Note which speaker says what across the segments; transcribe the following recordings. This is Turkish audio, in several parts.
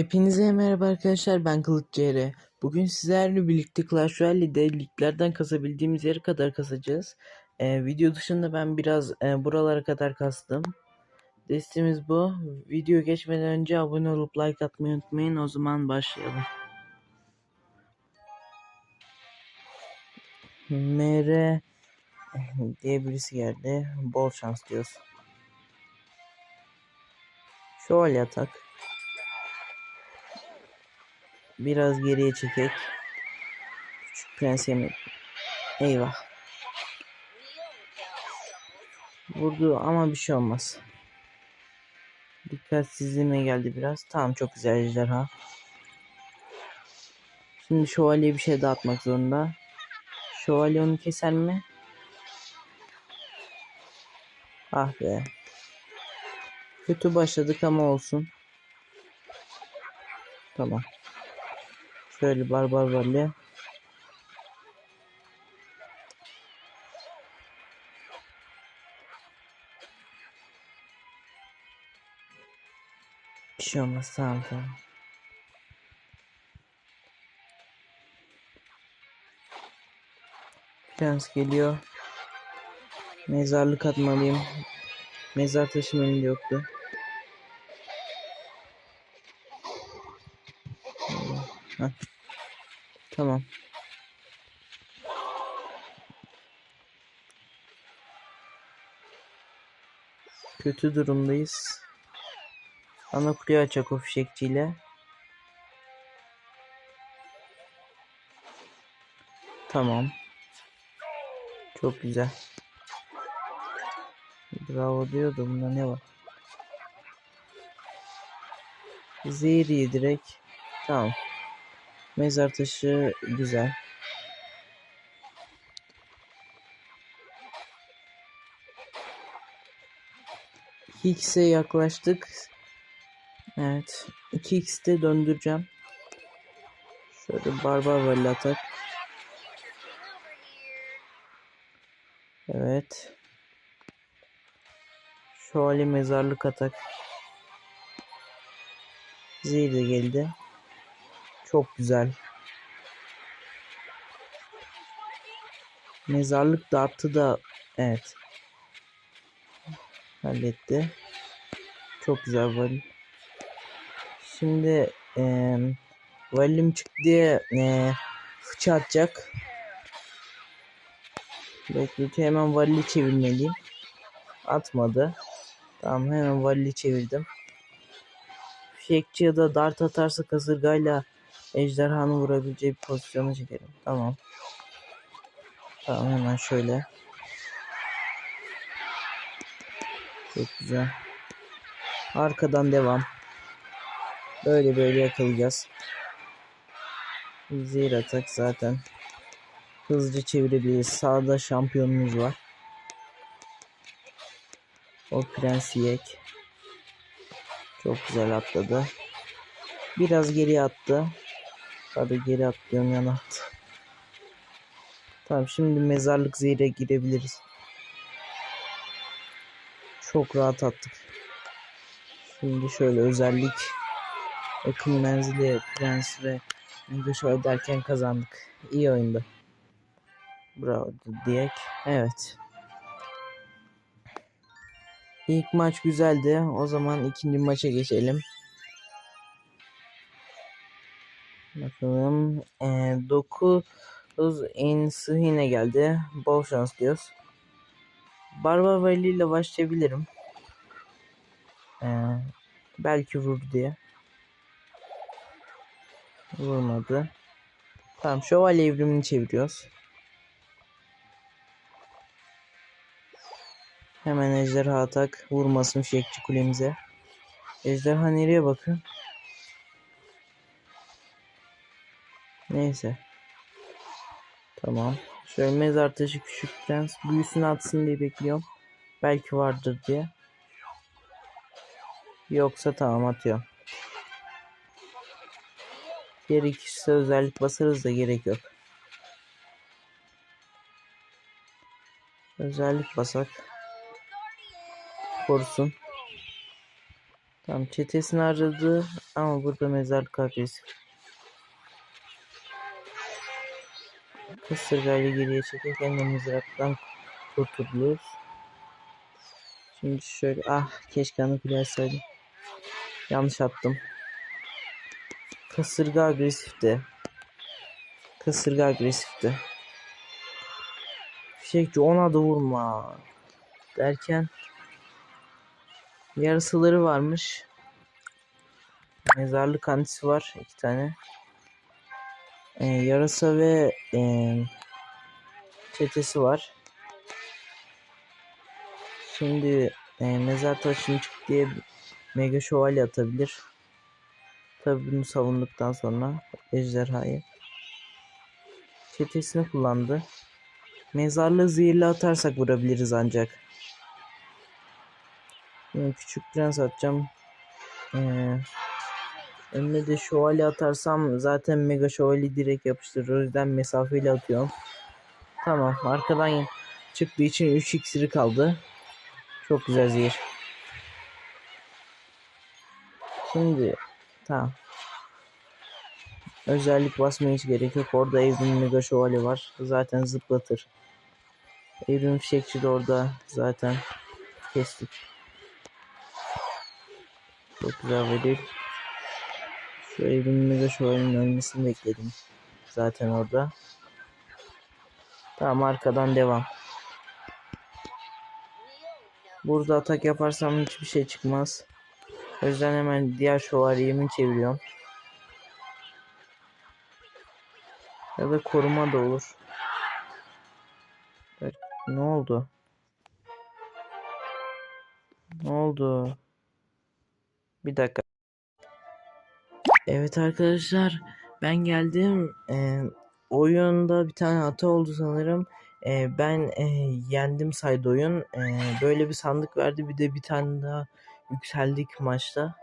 Speaker 1: Hepinize merhaba arkadaşlar ben Kılıç CR. Bugün sizlerle birlikte Clash Royale'de liglerden kasabildiğimiz yere kadar kasacağız. Ee, video dışında ben biraz e, buralara kadar kastım. Destemiz bu. Video geçmeden önce abone olup like atmayı unutmayın. O zaman başlayalım. MR diye birisi geldi. Bol şans diyoruz. Şövalye atak. Biraz geriye çekek. Küçük prens yemek. Eyvah. Vurdu ama bir şey olmaz. Dikkatsizliğime geldi biraz. Tamam çok güzel ejderha. Şimdi şövalye bir şey dağıtmak zorunda. Şövalye onu keser mi? Ah be. Kötü başladık ama olsun. Tamam. Şöyle barbar varlı. Bir şey olmaz tamam tamam. Prens geliyor. Mezarlık atmalıyım. Mezar taşım elinde yoktu. Heh. Tamam. Kötü durumdayız. Ana kuleyi açacak o fişekçiyle. Tamam. Çok güzel. Bravo diyordu bunda ne var? Zehri direkt. Tamam. Mezar taşı güzel. X'e yaklaştık. Evet. 2x'te döndüreceğim. Şöyle barbar vali atak. Evet. Şövalye mezarlık atak. Zehir de geldi. Çok güzel. Mezarlık dartı da evet. Halletti. Çok güzel vali. Şimdi e, valim çıktı diye e, fıça atacak. Bekletiyor hemen valli çevirmeliyim. Atmadı. Tamam hemen valli çevirdim. Fişekçi ya da dart atarsa kasırgayla ejderhanı vurabileceği bir pozisyona çekelim. Tamam. Tamam hemen şöyle. Çok güzel. Arkadan devam. Böyle böyle yakalayacağız. Zehir atak zaten. Hızlıca çevirebiliriz. Sağda şampiyonumuz var. O prens yek. Çok güzel atladı. Biraz geri attı. Hadi geri atlıyorum yana attı. Tamam şimdi mezarlık zehre girebiliriz. Çok rahat attık. Şimdi şöyle özellik yakın menzili prens ve şöyle derken kazandık. İyi oyundu. Bravo diyek. Evet. İlk maç güzeldi. O zaman ikinci maça geçelim. Bakalım. E, 9 Ensihine geldi. Bol şans diyoruz. Barbar Vali ile başlayabilirim. E, belki vur diye. Vurmadı. Tamam şövalye evrimini çeviriyoruz. Hemen ejderha atak vurmasın fişekçi kulemize. Ejderha nereye bakın? Neyse. Tamam. Şöyle mezar taşı küçük prens büyüsünü atsın diye bekliyorum. Belki vardır diye. Yoksa tamam atıyorum. Gerekirse özellik basarız da gerek yok. Özellik basak. Korusun. Tamam çetesini aradı ama burada mezarlık agresif. Kasırgayla geriye çekirken de mızraktan kurtuluyoruz. Şimdi şöyle ah keşke anı plasaydım. Yanlış attım. Kasırga agresifti. Kasırga agresifti. Fişekçi ona da vurma. Derken yarısıları varmış. Mezarlık antisi var iki tane. Ee, yarasa ve e, çetesi var. Şimdi e, mezar taşını çık diye mega şövalye atabilir. Tabi bunu savunduktan sonra ejderhayı. Çetesini kullandı. Mezarlığı zehirli atarsak vurabiliriz ancak. Şimdi küçük prens atacağım. Ee, önüne de şövalye atarsam zaten mega şövalye direkt yapıştırır. O yüzden mesafeyle atıyorum. Tamam arkadan çıktığı için 3 iksiri kaldı. Çok güzel zehir. Şimdi tamam. Özellik basmaya hiç gerek yok. Orada evrim mega şövalye var. Zaten zıplatır. Evrim fişekçi de orada zaten kestik. Çok güzel ve değil. Şu evrim mega şövalyenin ölmesini bekledim. Zaten orada. Tamam arkadan devam. Burada atak yaparsam hiçbir şey çıkmaz. O yüzden hemen diğer şövalyemi çeviriyorum. Ya da koruma da olur. Ne oldu? Ne oldu? Bir dakika. Evet arkadaşlar ben geldim. Ee, oyunda bir tane hata oldu sanırım. Ee, ben e, yendim saydı oyun. Ee, böyle bir sandık verdi bir de bir tane daha yükseldik maçta.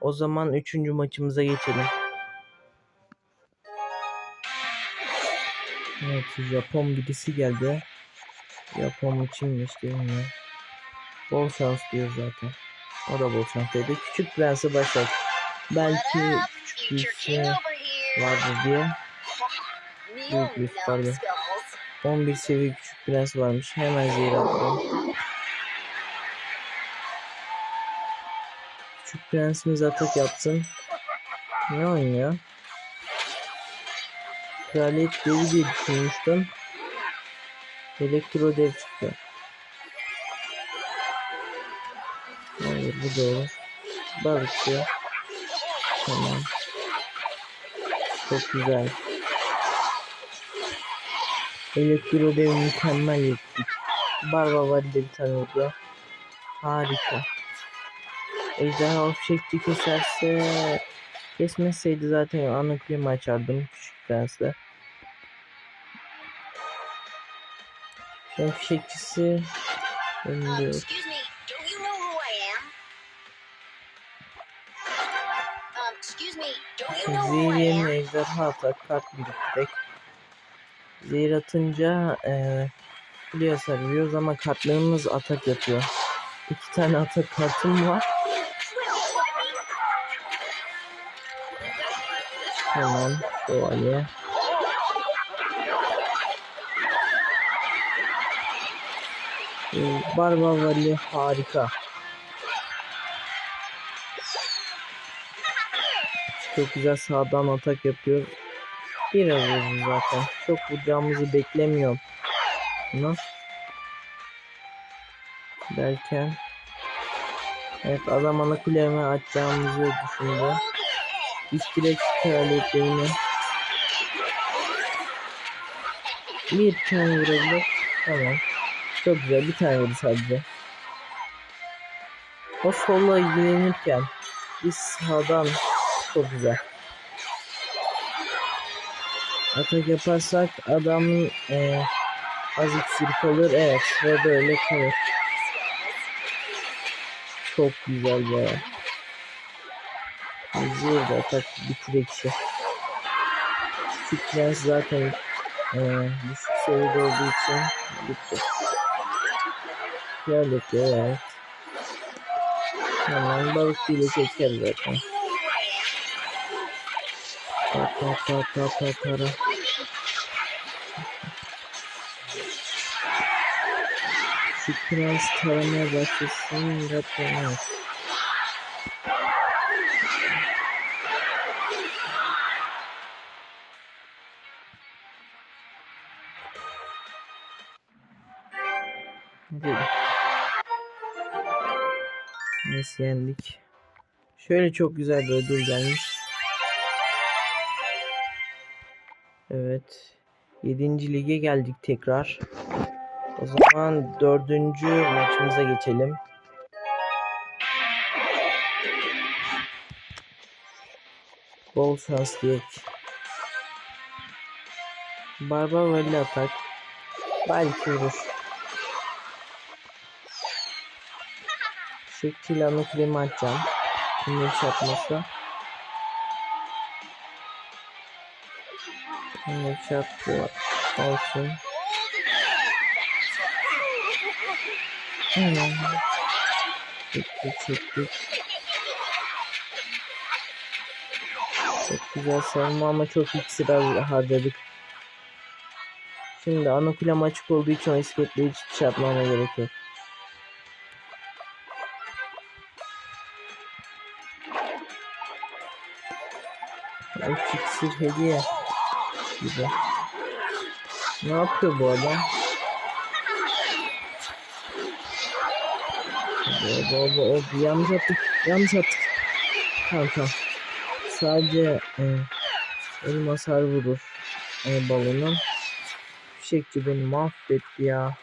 Speaker 1: O zaman üçüncü maçımıza geçelim. Evet Japon birisi geldi. Japon içinmiş değil mi? Bol şans diyor zaten. O da bol şans dedi. Küçük prensi başlat. Belki küçük birisi vardır diye. Büyük bir pardon. 11 seviye küçük prens varmış. Hemen zehir attım. Küçük prensimiz atak yapsın. Ne oynuyor? Kraliyet devi diye düşünmüştüm. Elektro dev çıktı. Hayır bu da olur. Balıkçı. Tamam. Çok güzel. Elektro dev mükemmel yettik. Barba var bir tane orada. Harika. Ejderha fişekçi keserse kesmeseydi zaten ana klima açardım küçük prensle. Fişekçisi önünde
Speaker 2: me, don't you know who
Speaker 1: Zehir
Speaker 2: I
Speaker 1: yerine
Speaker 2: am?
Speaker 1: ejderha atar kart biriktirek. Zehir atınca eee kule hasar veriyoruz ama kartlarımız atak yapıyor. İki tane atak kartım var. Hemen şövalye. Ee, Barbar Vali harika. Çok güzel sağdan atak yapıyor. Biraz vurdu zaten. Çok vuracağımızı beklemiyorum. Buna. Derken Evet adam ana kuleme atacağımızı düşündü. Direkt kraliyetlerini bir tane vurabilir. Tamam. Çok güzel bir tane vurdu sadece. O solla ilgilenirken biz sağdan çok güzel. Atak yaparsak adamın e, az iksir kalır. Evet ve böyle kalır. Çok güzel be. Zehir de atak bitirek işi. Küçük prens zaten e, düşük seviyede olduğu için bitti. Kraliyet evet. Hemen balık ile çeker zaten. Ta ta ta ta tara. Şu prens taramaya başlasın. Yılmaz. Hadi. Neyse yendik. Şöyle çok güzel bir ödül gelmiş. Evet. 7. lige geldik tekrar. O zaman dördüncü maçımıza geçelim. Bol şans diyek. Barbar Valley atak. Belki vurur. Şekil anı klima atacağım. Şimdi çarpması. Şimdi çarptı. Olsun. Hemen. Çektik çektik. Çok güzel savunma ama çok iksir har- harcadık. Şimdi ana kulem açık olduğu için o isketle hiç çarpmama gerek yok. Üç iksir hediye gibi. Ne yapıyor bu adam? Baba baba o yanlış attık. Yanlış attık. Tamam. Sadece e, elim hasar vurur. E, balonun. Fişekçi beni mahvetti ya.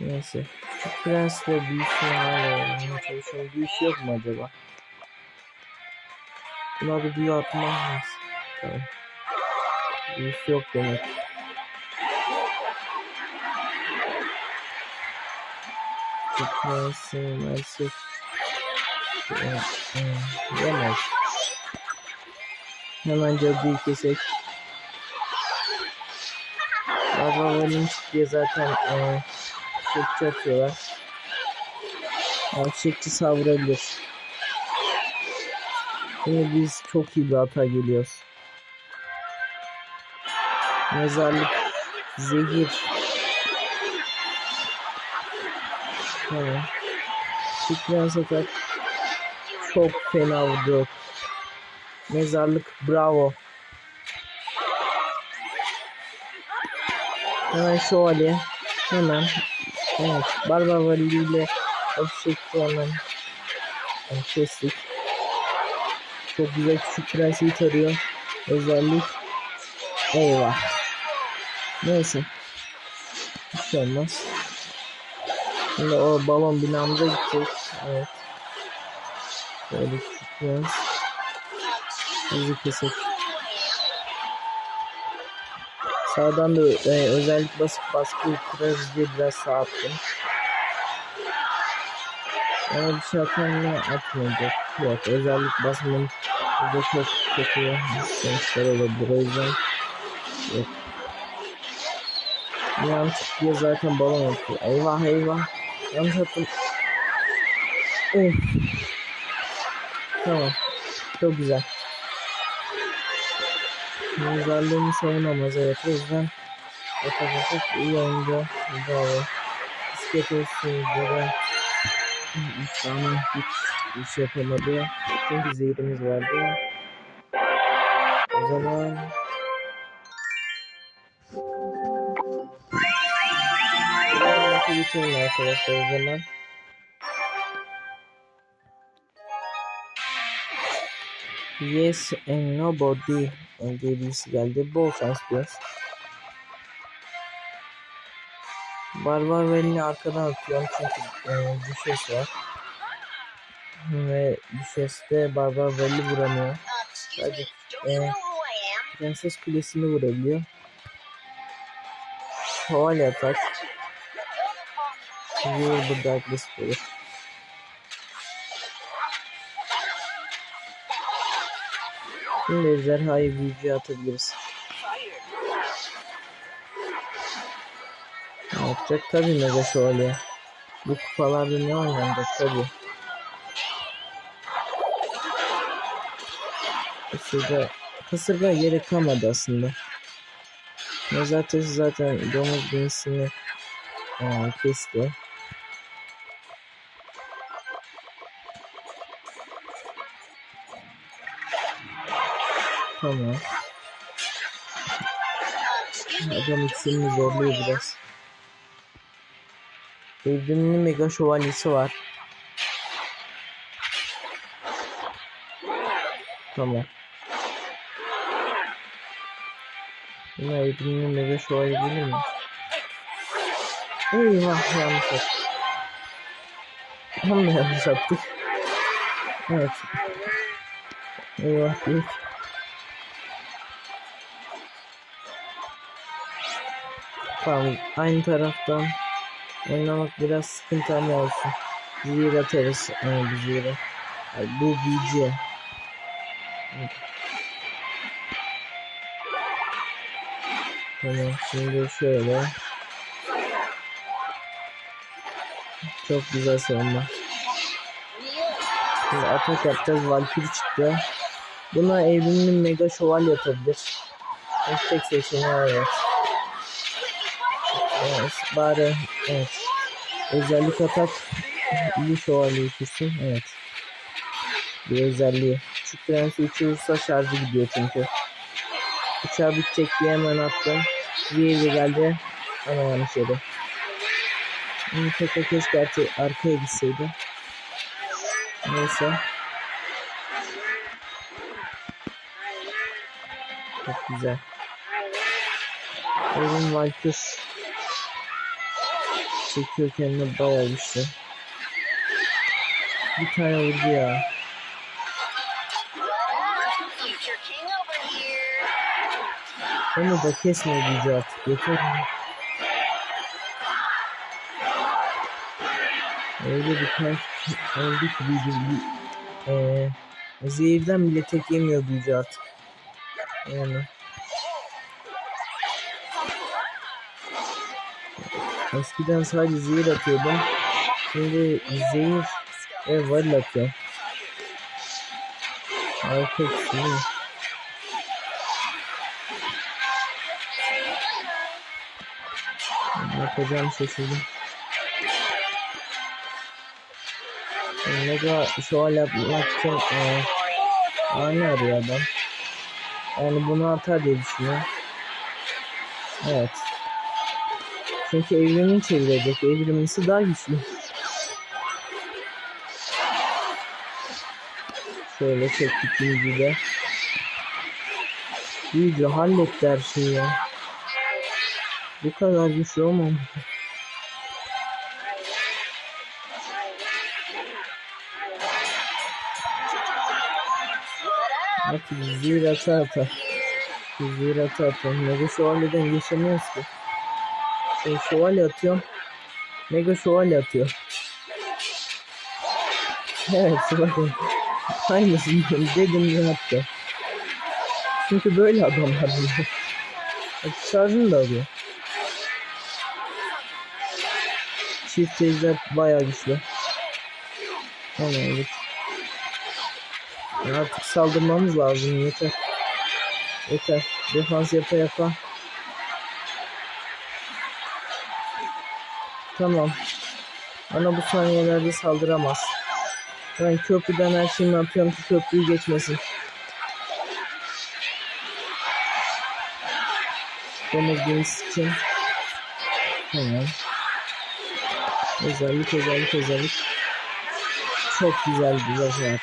Speaker 1: Neyse. Şu prensle büyüsünü hala oynamaya çalışıyorum. Büyüsü yok mu acaba? Buna bir büyü atmam lazım. Tamam. Büyüsü yok demek. Şu prensin maalesef yemez. Hemen cadıyı kesek. Baba Valinç diye zaten e, çekçi atıyorlar. Yani çekçi savurabilir. Şimdi biz çok iyi bir hata geliyoruz. Mezarlık, zehir. Tamam. Şükran satak. Çok fena vurdu. Mezarlık bravo. Hemen şövalye. Hemen. Evet. Barbar Vali ile Ofşek'i hemen kestik. Çok güzel küçük prensi tarıyor. Özellik. Eyvah. Neyse. Hiç şey olmaz. Şimdi o balon binamıza gidecek. Evet. Böyle küçük prens. Hızlı kesek. Sağdan da e, özellik basıp baskı kurarız diye biraz sağ attım. Ama bir şey atar mı atmayacak. Yok özellik basmanın burada çok kötü sonuçlar olabilir. O yüzden yok. Yanlış diye zaten balon atıyor. Eyvah eyvah. Yanlış attım. Of. Tamam. Çok güzel. Mezarlığını savunamaz evet o yüzden Yapacak iyi oyuncu Bravo Bisiklet olsun da İnsanın hiç iş yapamadı. Çünkü zehrimiz vardı. O zaman bitirin arkadaşlar o zaman. Yes and nobody diye birisi geldi. Bol şans biraz. Barbar Veli'ni arkadan atıyorum çünkü e, düşes var. Ve düşeste Barbar Veli vuramıyor.
Speaker 2: I am?
Speaker 1: Prenses Kulesi'ni vurabiliyor. Şövalye atak. Vur burada agresif olur. Şimdi ejderhayı büyücüye atabiliriz. Yapacak tabii Mega Şövalye. Bu kupalarda ne oynanacak tabii. Kasırga, kasırga gerek kalmadı aslında. Nezaret zaten domuz binisini eee, kesti. Tamam. Adam ikisini zorluyor biraz. Evrimli mega şövalyesi var. Tamam. Buna evrimli mega şövalye gelir mi? Eyvah yanlış attık. Tam da yanlış attık. Evet. Eyvah değil. Tamam aynı taraftan oynamak biraz sıkıntı ama olsun. Atarız. Evet, bu zehri. Ay, bu. Evet. Tamam şimdi şöyle. Çok güzel savunma. Şimdi atak yapacağız. Valkyrie çıktı. Buna evrimli mega şövalye atabilir. O tek seçeneği o, evet. Evet, bari evet. Özellik atak iyi şövalye. Evet. Bir özelliği. Küçük prensi uçurursa şarjı gidiyor çünkü. Uçağı bitecek diye hemen attım. Diğeri geldi. Ana yanlış yedi. Bunu tekrar keşke artık arkaya gitseydi. Neyse. Çok güzel. Evin Valkyr çekiyor kendine bayağı güçlü. Bir tane vurdu ya. Onu da kesme gücü artık yeter. Öyle bir ters oldu ki bir eee zehirden bile tek yemiyor büyücü artık. Yani. Eskiden sadece zehir atıyordum. Şimdi zehir ve varil atıyor. Harika bir değil mi? Ne yapacağım şaşırdım. Mega şöval yapmak için e, ani arıyor adam. Yani bunu atar diye düşünüyorum. Evet. Çünkü evrimin çevirecek. Evrimlisi daha güçlü. Şöyle çektik de. Büyücü halletti her şeyi ya. Bu kadar güçlü olmam. Artık zehir ata ata. Zehir ata ata. Mega şövalyeden geçemiyoruz ki. Şey, şövalye atıyorum. Mega şövalye atıyor. Evet bakın. Aynısını dedim yaptı. Çünkü böyle adamlar bunlar. Şarjını da alıyor. Çift ejder bayağı güçlü. Tamam evet. Artık saldırmamız lazım yeter. Yeter. Defans yapa yapa. Tamam. Bana bu saniyelerde saldıramaz. Ben köprüden her şeyimi atıyorum ki köprüyü geçmesin. Domuz gemisi için. Tamam. Özellik özellik özellik. Çok güzel bir zafer.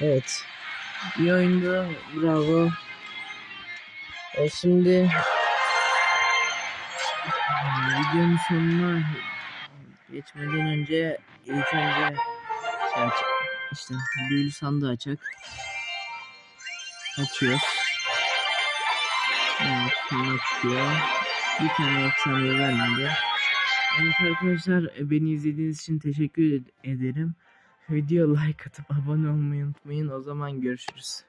Speaker 1: Evet. İyi oyundu. Bravo. E şimdi videonun sonuna geçmeden önce ilk önce şey aç işte büyülü sandığı açak. Açıyoruz. Evet, şunu açıyor. Bir tane efsane vermedi. Evet arkadaşlar e, beni izlediğiniz için teşekkür ed- ederim. Video like atıp abone olmayı unutmayın. O zaman görüşürüz.